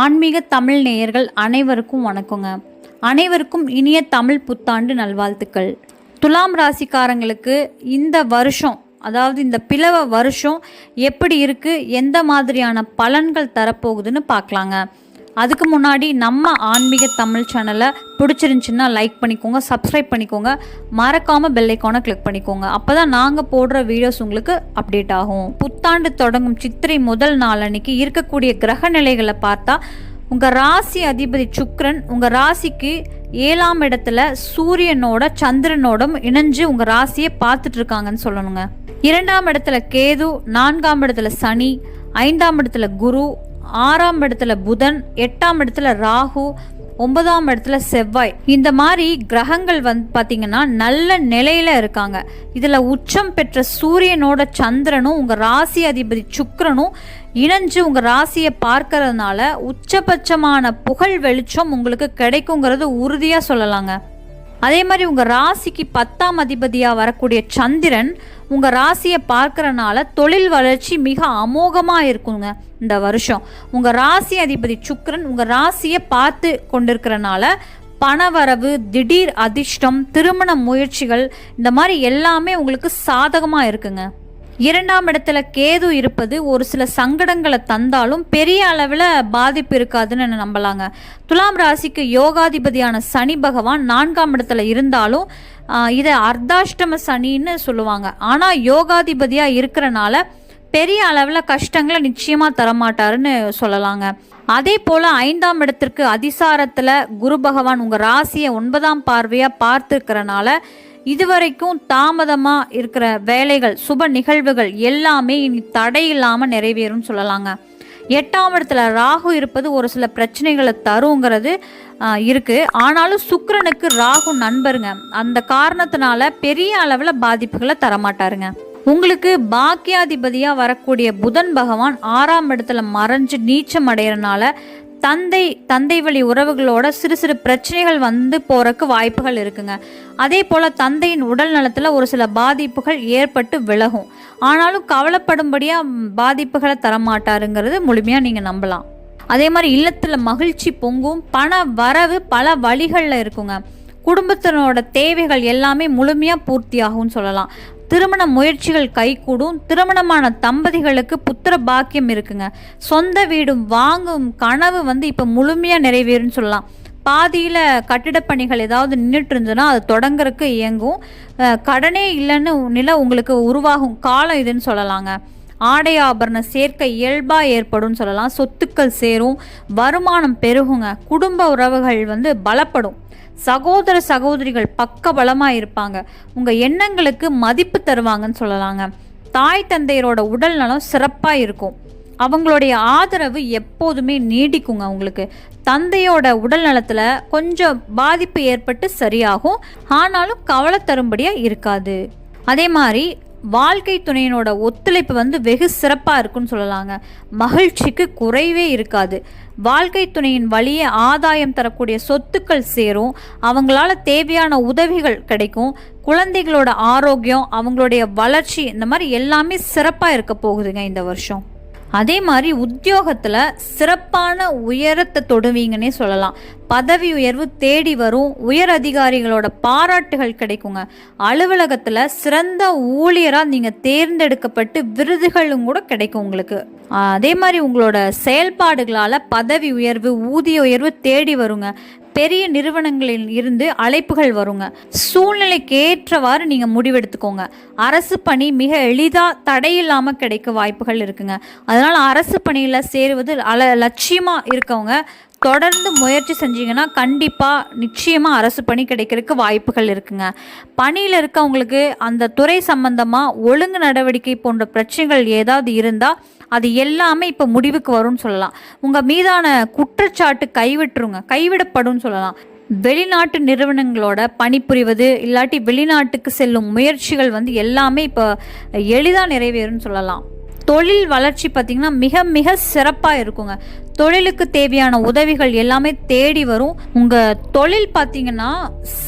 ஆன்மீக தமிழ் நேயர்கள் அனைவருக்கும் வணக்கங்க. அனைவருக்கும் இனிய தமிழ் புத்தாண்டு நல்வாழ்த்துக்கள். துலாம் ராசிக்காரங்களுக்கு இந்த வருஷம் அதாவது இந்த பிளவ வருஷம் எப்படி இருக்குது எந்த மாதிரியான பலன்கள் தரப்போகுதுன்னு பார்க்கலாங்க. அதுக்கு முன்னாடி நம்ம ஆன்மீக தமிழ் சேனலை பிடிச்சிருந்துச்சின்னா லைக் பண்ணிக்கோங்க சப்ஸ்கிரைப் பண்ணிக்கோங்க. மறக்காமல் பெல் ஐக்கானை கிளிக் பண்ணிக்கோங்க. அப்போ தான் நாங்கள் போடுற வீடியோஸ் உங்களுக்கு அப்டேட் ஆகும். புத்தாண்டு தொடங்கும் சித்திரை முதல் நாள் அன்னைக்கு இருக்கக்கூடிய கிரக நிலைகளை பார்த்தா உங்கள் ராசி அதிபதி சுக்ரன் உங்கள் ராசிக்கு ஏழாம் இடத்துல சூரியனோட சந்திரனோடும் இணைஞ்சு உங்கள் ராசியை பார்த்துட்டு இருக்காங்கன்னு சொல்லணுங்க. இரண்டாம் இடத்துல கேது நான்காம் இடத்துல சனி ஐந்தாம் இடத்துல குரு ஆறாம் இடத்துல புதன் எட்டாம் இடத்துல ராகு ஒன்பதாம் இடத்துல செவ்வாய். இந்த மாதிரி கிரகங்கள் வந்து பார்த்திங்கன்னா நல்ல நிலையில இருக்காங்க. இதில் உச்சம் பெற்ற சூரியனோட சந்திரனும் உங்கள் ராசி அதிபதி சுக்கரனும் இணைஞ்சு உங்கள் ராசியை பார்க்கறதுனால உச்சபட்சமான புகழ் வெளிச்சம் உங்களுக்கு கிடைக்குங்கிறது உறுதியாக சொல்லலாங்க. அதே மாதிரி உங்கள் ராசிக்கு பத்தாம் அதிபதியாக வரக்கூடிய சந்திரன் உங்கள் ராசியை பார்க்குறனால தொழில் வளர்ச்சி மிக அமோகமாக இருக்குங்க இந்த வருஷம். உங்கள் ராசி அதிபதி சுக்ரன் உங்கள் ராசியை பார்த்து கொண்டிருக்கிறனால பணவரவு திடீர் அதிர்ஷ்டம் திருமண முயற்சிகள் இந்த மாதிரி எல்லாமே உங்களுக்கு சாதகமாக இருக்குங்க. இரண்டாம் இடத்துல கேது இருப்பது ஒரு சில சங்கடங்களை தந்தாலும் பெரிய அளவில் பாதிப்பு இருக்காதுன்னு நம்பலாங்க? துலாம் ராசிக்கு யோகாதிபதியான சனி பகவான் நான்காம் இடத்துல இருந்தாலும் இதை அர்த்தாஷ்டம சனின்னு சொல்லுவாங்க. ஆனால் யோகாதிபதியாக இருக்கிறனால பெரிய அளவில் கஷ்டங்களை நிச்சயமாக தரமாட்டாருன்னு சொல்லலாங்க. அதே போல் ஐந்தாம் இடத்திற்கு அதிசாரத்தில் குரு பகவான் உங்கள் ராசியை ஒன்பதாம் பார்வையாக பார்த்துருக்கிறனால இதுவரைக்கும் தாமதமாக இருக்கிற வேலைகள் சுப நிகழ்வுகள் எல்லாமே இனி தடை இல்லாமல் நிறைவேறும்னு சொல்லலாங்க. எட்டாம் இடத்துல ராகு இருப்பது ஒரு சில பிரச்சனைகளை தருங்கிறது இருக்குது ஆனாலும் சுக்கரனுக்கு ராகு நண்பருங்க. அந்த காரணத்தினால பெரிய அளவில் பாதிப்புகளை தரமாட்டாருங்க. உங்களுக்கு பாக்கியாதிபதியாக வரக்கூடிய புதன் பகவான் ஆறாம் இடத்துல மறைஞ்சு நீச்சம் அடைகிறனால தந்தை தந்தை வழி உறவுகளோட சிறு சிறு பிரச்சனைகள் வந்து போறக்கு வாய்ப்புகள் இருக்குங்க. அதே போல் தந்தையின் உடல் நலத்தில் ஒரு சில பாதிப்புகள் ஏற்பட்டு விலகும். ஆனாலும் கவலைப்படும்படியாக பாதிப்புகளை தரமாட்டாருங்கிறது முழுமையாக நீங்கள் நம்பலாம். அதே மாதிரி இல்லத்தில் மகிழ்ச்சி பொங்கும் பண வரவு பல வழிகளில் இருக்குங்க. குடும்பத்தினோட தேவைகள் எல்லாமே முழுமையாக பூர்த்தியாகும்னு சொல்லலாம். திருமண முயற்சிகள் கைகூடும். திருமணமான தம்பதிகளுக்கு புத்திர பாக்கியம் இருக்குங்க. சொந்த வீடும் வாங்கும் கனவு வந்து இப்போ முழுமையாக நிறைவேறும்னு சொல்லலாம். பாதியில் கட்டிட பணிகள் ஏதாவது நின்றுட்டு இருந்ததுன்னா அது தொடங்குறதுக்கு இயங்கும். கடனே இல்லைன்னு நிலை உங்களுக்கு உருவாகும். காலம் இதுன்னு சொல்லலாங்க. ஆடை ஆபரண சேர்க்கை இயல்பாக ஏற்படும் சொல்லலாம். சொத்துக்கள் சேரும் வருமானம் பெருகுங்க. குடும்ப உறவுகள் வந்து பலப்படும். சகோதர சகோதரிகள் பக்க பலமாக இருப்பாங்க. உங்கள் எண்ணங்களுக்கு மதிப்பு தருவாங்கன்னு சொல்லலாங்க. தாய் தந்தையரோட உடல் நலம் சிறப்பாக இருக்கும். அவங்களுடைய ஆதரவு எப்போதுமே நீடிக்குங்க உங்களுக்கு. தந்தையோட உடல் நலத்தில் கொஞ்சம் பாதிப்பு ஏற்பட்டு சரியாகும். ஆனாலும் கவலை தரும்படியாக இருக்காது. அதே மாதிரி வாழ்க்கை துணையினோட ஒத்துழைப்பு வந்து வெகு சிறப்பாக இருக்குன்னு சொல்லலாங்க. மகிழ்ச்சிக்கு குறைவே இருக்காது. வாழ்க்கை துணையின் வழியே ஆதாயம் தரக்கூடிய சொத்துக்கள் சேரும். அவங்களால தேவையான உதவிகள் கிடைக்கும். குழந்தைகளோட ஆரோக்கியம் அவங்களுடைய வளர்ச்சி இந்த மாதிரி எல்லாமே சிறப்பாக இருக்க போகுதுங்க இந்த வருஷம். அதே மாதிரி உத்தியோகத்தில் சிறப்பான உயரத்தை தொடுவீங்கன்னே சொல்லலாம். பதவி உயர்வு தேடி வரும் உயர் அதிகாரிகளோட பாராட்டுகள் கிடைக்குங்க. அலுவலகத்தில் சிறந்த ஊழியராக நீங்கள் தேர்ந்தெடுக்கப்பட்டு விருதுகளும் கூட கிடைக்கும் உங்களுக்கு. அதே மாதிரி உங்களோட செயல்பாடுகளால் பதவி உயர்வு ஊதிய உயர்வு தேடி வருங்க. பெரிய நிறுவனங்களில் இருந்து அழைப்புகள் வருங்க. சூழ்நிலைக்கு ஏற்றவாறு நீங்கள் முடிவெடுத்துக்கோங்க. அரசு பணி மிக எளிதாக தடையில்லாமல் கிடைக்க வாய்ப்புகள் இருக்குங்க. அதனால் அரசு பணியில் சேருவது அல லட்சியமாக இருக்கவங்க தொடர்ந்து முயற்சி செஞ்சீங்கன்னா கண்டிப்பாக நிச்சயமாக அரசு பணி கிடைக்கிறதுக்கு வாய்ப்புகள் இருக்குங்க. பணியில் இருக்கவங்களுக்கு அந்த துறை சம்பந்தமாக ஒழுங்கு நடவடிக்கை போன்ற பிரச்சனைகள் ஏதாவது இருந்தால் அது எல்லாமே இப்போ முடிவுக்கு வரும்னு சொல்லலாம். உங்கள் மீதான குற்றச்சாட்டு கைவிட்டுருங்க. கைவிடப்படும்னு சொல்லலாம். வெளிநாட்டு நிறுவனங்களோட பணிபுரிவது இல்லாட்டி வெளிநாட்டுக்கு செல்லும் முயற்சிகள் வந்து எல்லாமே இப்போ எளிதாக நிறைவேறும்னு சொல்லலாம். தொழில் வளர்ச்சி பார்த்திங்கன்னா மிக மிக சிறப்பாக இருக்குங்க. தொழிலுக்கு தேவையான உதவிகள் எல்லாமே தேடி வரும். உங்கள் தொழில் பார்த்தீங்கன்னா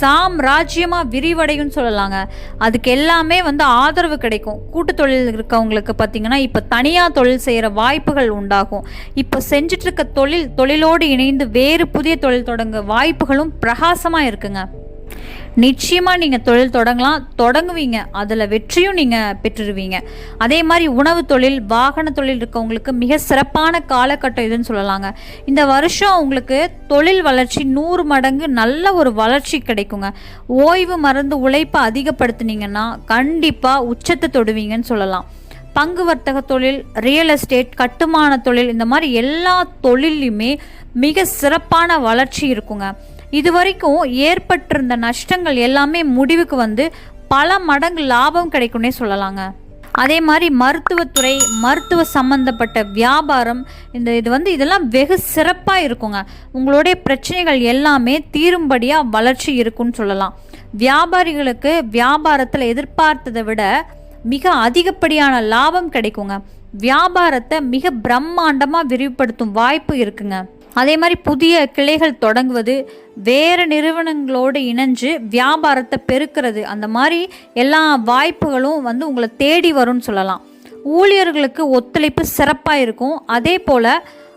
சாம்ராஜ்யமாக விரிவடையும் சொல்லலாங்க. அதுக்கு எல்லாமே வந்து ஆதரவு கிடைக்கும். கூட்டு தொழில் இருக்கவங்களுக்கு பார்த்தீங்கன்னா இப்போ தனியாக தொழில் செய்கிற வாய்ப்புகள் உண்டாகும். இப்போ செஞ்சிட்ருக்க தொழில் தொழிலோடு இணைந்து வேறு புதிய தொழில் தொடங்க வாய்ப்புகளும் பிரகாசமாக இருக்குங்க. நிச்சயமாக நீங்கள் தொழில் தொடங்கலாம் தொடங்குவீங்க. அதில் வெற்றியும் நீங்கள் பெற்றுருவீங்க. அதே மாதிரி உணவு தொழில் வாகன தொழில் இருக்கவங்களுக்கு மிக சிறப்பான காலகட்டம் இதுன்னு சொல்லலாங்க. இந்த வருஷம் உங்களுக்கு தொழில் வளர்ச்சி நூறு மடங்கு நல்ல ஒரு வளர்ச்சி கிடைக்குங்க. ஓய்வு மறந்து உழைப்பை அதிகப்படுத்துனீங்கன்னா கண்டிப்பாக உச்சத்தை தொடுவீங்கன்னு சொல்லலாம். பங்கு வர்த்தக தொழில் ரியல் எஸ்டேட் கட்டுமான தொழில் இந்த மாதிரி எல்லா தொழிலையுமே மிக சிறப்பான வளர்ச்சி இருக்குங்க. இது வரைக்கும் ஏற்பட்டிருந்த நஷ்டங்கள் எல்லாமே முடிவுக்கு வந்து பல மடங்கு லாபம் கிடைக்கும்னே சொல்லலாங்க. அதே மாதிரி மருத்துவத்துறை மருத்துவ சம்பந்தப்பட்ட வியாபாரம் இந்த இது வந்து இதெல்லாம் வெகு சிறப்பாக இருக்குங்க. உங்களுடைய பிரச்சனைகள் எல்லாமே தீரும்படியாக வளர்ச்சி இருக்குன்னு சொல்லலாம். வியாபாரிகளுக்கு வியாபாரத்தில் எதிர்பார்த்ததை விட மிக அதிகப்படியான லாபம் கிடைக்குங்க. வியாபாரத்தை மிக பிரம்மாண்டமாக விரிவுபடுத்தும் வாய்ப்பு இருக்குங்க. அதே மாதிரி புதிய கிளைகள் தொடங்குவது வேறு நிறுவனங்களோடு இணைஞ்சு வியாபாரத்தை பெருக்கிறது. அந்த மாதிரி எல்லா வாய்ப்புகளும் வந்து உங்களை தேடி வரும்னு சொல்லலாம். ஊழியர்களுக்கு ஒத்துழைப்பு சிறப்பாக இருக்கும். அதே போல்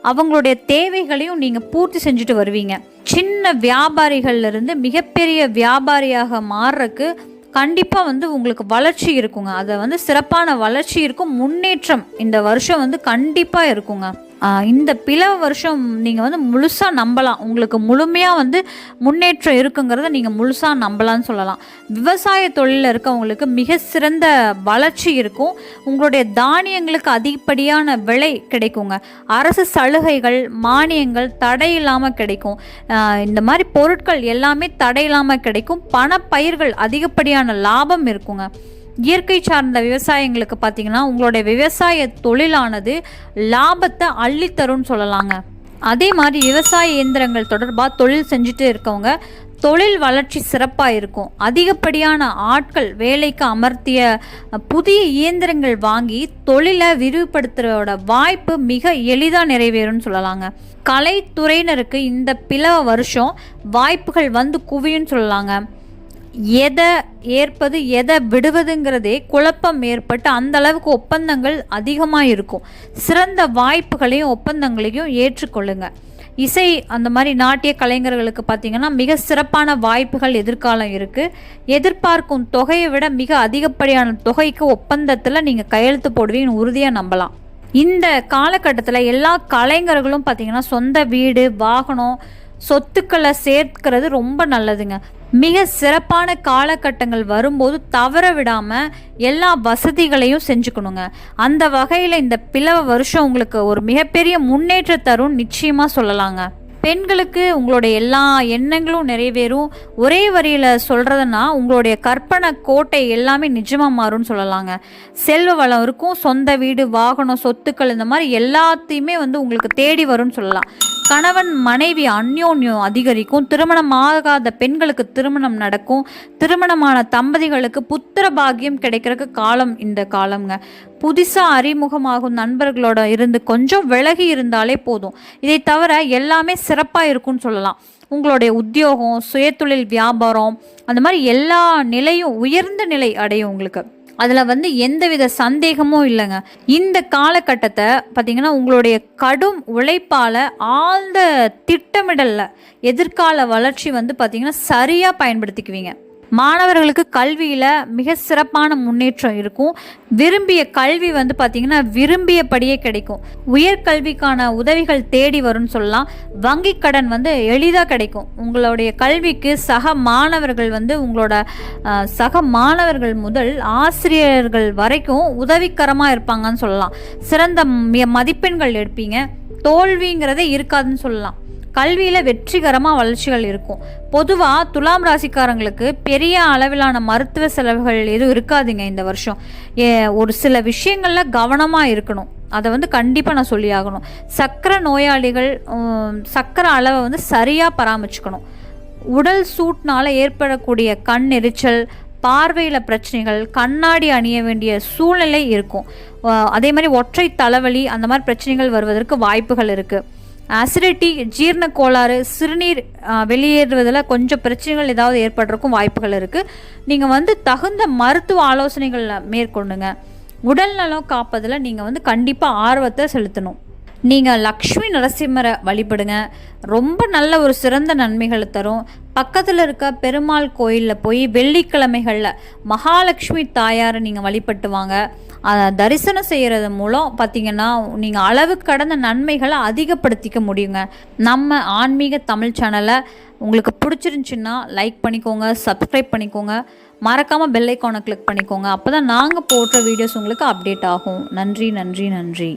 அவங்களுடைய தேவைகளையும் நீங்கள் பூர்த்தி செஞ்சுட்டு வருவீங்க. சின்ன வியாபாரிகள்லேருந்து மிகப்பெரிய வியாபாரியாக மாறுறக்கு கண்டிப்பாக வந்து உங்களுக்கு வளர்ச்சி இருக்குங்க. அதை வந்து சிறப்பான வளர்ச்சி இருக்கும். முன்னேற்றம் இந்த வருஷம் வந்து கண்டிப்பாக இருக்குங்க. இந்த பிளவு வருஷம் நீங்கள் வந்து முழுசாக நம்பலாம். உங்களுக்கு முழுமையாக வந்து முன்னேற்றம் இருக்குங்கிறத நீங்கள் முழுசாக நம்பலாம்னு சொல்லலாம். விவசாய தொழிலில் இருக்கவங்களுக்கு மிக சிறந்த வளர்ச்சி இருக்கும். உங்களுடைய தானியங்களுக்கு அதிகப்படியான விலை கிடைக்குங்க. அரசு சலுகைகள் மானியங்கள் தடையில்லாமல் கிடைக்கும். இந்த மாதிரி பொருட்கள் எல்லாமே தடையில்லாமல் கிடைக்கும். பணப்பயிர்கள் அதிகப்படியான லாபம் இருக்குங்க. இயற்கை சார்ந்த விவசாயங்களுக்கு பார்த்தீங்கன்னா உங்களுடைய விவசாய தொழிலானது லாபத்தை அள்ளித்தரும்னு சொல்லலாங்க. அதே மாதிரி விவசாய இயந்திரங்கள் தொடர்பாக தொழில் செஞ்சுட்டு இருக்கவங்க தொழில் வளர்ச்சி சிறப்பாக இருக்கும். அதிகப்படியான ஆட்கள் வேலைக்கு அமர்த்திய புதிய இயந்திரங்கள் வாங்கி தொழிலை விரிவுபடுத்துறதோட வாய்ப்பு மிக எளிதாக நிறைவேறும்னு சொல்லலாங்க. கலைத்துறையினருக்கு இந்த பிளவ வருஷம் வாய்ப்புகள் வந்து குவியும்னு சொல்லலாங்க. எதை ஏற்பது எதை விடுவதுங்கிறதே குழப்பம் ஏற்பட்டு அந்த அளவுக்கு ஒப்பந்தங்கள் அதிகமாக இருக்கும். சிறந்த வாய்ப்புகளையும் ஒப்பந்தங்களையும் ஏற்றுக்கொள்ளுங்க. இசை அந்த மாதிரி நாட்டிய கலைஞர்களுக்கு பார்த்தீங்கன்னா மிக சிறப்பான வாய்ப்புகள் எதிர்காலம் இருக்குது எதிர்பார்க்கும் தொகையை விட மிக அதிகப்படியான தொகைக்கு ஒப்பந்தத்தில் நீங்கள் கையெழுத்து போடுவீங்கன்னு உறுதியாக நம்பலாம். இந்த காலகட்டத்தில் எல்லா கலைஞர்களும் பார்த்தீங்கன்னா சொந்த வீடு வாகனம் சொத்துக்களை சேர்க்கிறது ரொம்ப நல்லதுங்க. மிக சிறப்பான காலகட்டங்கள் வரும்போது தவற விடாமல் எல்லா வசதிகளையும் செஞ்சுக்கணுங்க. அந்த வகையில் இந்த பிளவ வருஷம் உங்களுக்கு ஒரு மிகப்பெரிய முன்னேற்ற தரும் நிச்சயமாக சொல்லலாங்க. பெண்களுக்கு உங்களுடைய எல்லா எண்ணங்களும் நிறைவேறும். ஒரே வரியில் சொல்கிறதுனா உங்களுடைய கற்பனை கோட்டை எல்லாமே நிஜமாக மாறும்னு சொல்லலாங்க. செல்வ வளம் இருக்கும் சொந்த வீடு வாகனம் சொத்துக்கள் இந்த மாதிரி எல்லாத்தையுமே வந்து உங்களுக்கு தேடி வரும்னு சொல்லலாம். கணவன் மனைவி அந்யோன்யம் அதிகரிக்கும் திருமணம் ஆகாத பெண்களுக்கு திருமணம் நடக்கும் திருமணமான தம்பதிகளுக்கு புத்திர பாகியம் கிடைக்கிறதுக்கு காலம் இந்த காலம்ங்க. புதுசாக அறிமுகமாகும் நண்பர்களோட இருந்து கொஞ்சம் விலகி இருந்தாலே போதும். இதை தவிர எல்லாமே சிறப்பாக இருக்கும்னு சொல்லலாம். உங்களுடைய உத்தியோகம் சுயதொழில் வியாபாரம் அந்த மாதிரி எல்லா நிலையும் உயர்ந்த நிலை அடையும் உங்களுக்கு. அதில் வந்து எந்தவித சந்தேகமும் இல்லைங்க. இந்த காலகட்டத்தை பார்த்தீங்கன்னா உங்களுடைய கடும் உழைப்பால் ஆழ்ந்த திட்டமிடலில் எதிர்கால வளர்ச்சி வந்து பார்த்தீங்கன்னா சரியாக பயன்படுத்திக்குவீங்க. மாணவர்களுக்கு கல்வியில் மிக சிறப்பான முன்னேற்றம் இருக்கும். விரும்பிய கல்வி வந்து பார்த்திங்கன்னா விரும்பியபடியே கிடைக்கும். உயர்கல்விக்கான உதவிகள் தேடி வரும்னு சொல்லலாம். வங்கி கடன் வந்து எளிதாக கிடைக்கும். உங்களுடைய கல்விக்கு சக மாணவர்கள் வந்து உங்களோட சக மாணவர்கள் முதல் ஆசிரியர்கள் வரைக்கும் உதவிக்கரமாக இருப்பாங்கன்னு சொல்லலாம். சிறந்த மதிப்பெண்கள் எடுப்பீங்க. தோல்விங்கிறதே இருக்காதுன்னு சொல்லலாம். கல்வியில் வெற்றிகரமாக வளர்ச்சிகள் இருக்கும். பொதுவாக துலாம் ராசிக்காரங்களுக்கு பெரிய அளவிலான மருத்துவ செலவுகள் எதுவும் இருக்காதுங்க இந்த வருஷம். ஏ ஒரு சில விஷயங்களில் கவனமாக இருக்கணும். அதை வந்து கண்டிப்பாக நான் சொல்லி ஆகணும். சக்கரை நோயாளிகள் சக்கரை அளவை வந்து சரியாக பராமரிச்சுக்கணும். உடல் சூட்னால் ஏற்படக்கூடிய கண் எரிச்சல் பார்வையில் பிரச்சனைகள் கண்ணாடி அணிய வேண்டிய சூழ்நிலை இருக்கும். அதே மாதிரி ஒற்றை தலைவலி அந்த மாதிரி பிரச்சனைகள் வருவதற்கு வாய்ப்புகள் இருக்குது அசிடிட்டி ஜீரண கோளாறு சிறுநீர் வெளியேறுவதில் கொஞ்சம் பிரச்சனைகள் ஏதாவது ஏற்படுறதுக்கும் வாய்ப்புகள் இருக்குது நீங்கள் வந்து தகுந்த மருத்துவ ஆலோசனைகளை மேற்கொண்டுங்க. உடல் நலம் காப்பதில் நீங்கள் வந்து கண்டிப்பாக ஆர்வத்தை செலுத்தணும். நீங்கள் லக்ஷ்மி நரசிம்மரை வழிபடுங்க. ரொம்ப நல்ல ஒரு சிறந்த நன்மைகளை தரும். பக்கத்தில் இருக்க பெருமாள் கோயிலில் போய் வெள்ளிக்கிழமைகளில் மகாலட்சுமி தாயாரை நீங்கள் வழிபட்டு வாங்க அதை தரிசனம் செய்கிறது மூலம் பார்த்தீங்கன்னா நீங்கள் அளவு கடந்த நன்மைகளை அதிகப்படுத்திக்க முடியுங்க. நம்ம ஆன்மீக தமிழ் சேனலை உங்களுக்கு பிடிச்சிருந்துச்சின்னா லைக் பண்ணிக்கோங்க சப்ஸ்கிரைப் பண்ணிக்கோங்க. மறக்காமல் பெல் ஐக்கானை கிளிக் பண்ணிக்கோங்க. அப்போ தான் நாங்கள் போடுற வீடியோஸ் உங்களுக்கு அப்டேட் ஆகும். நன்றி நன்றி நன்றி.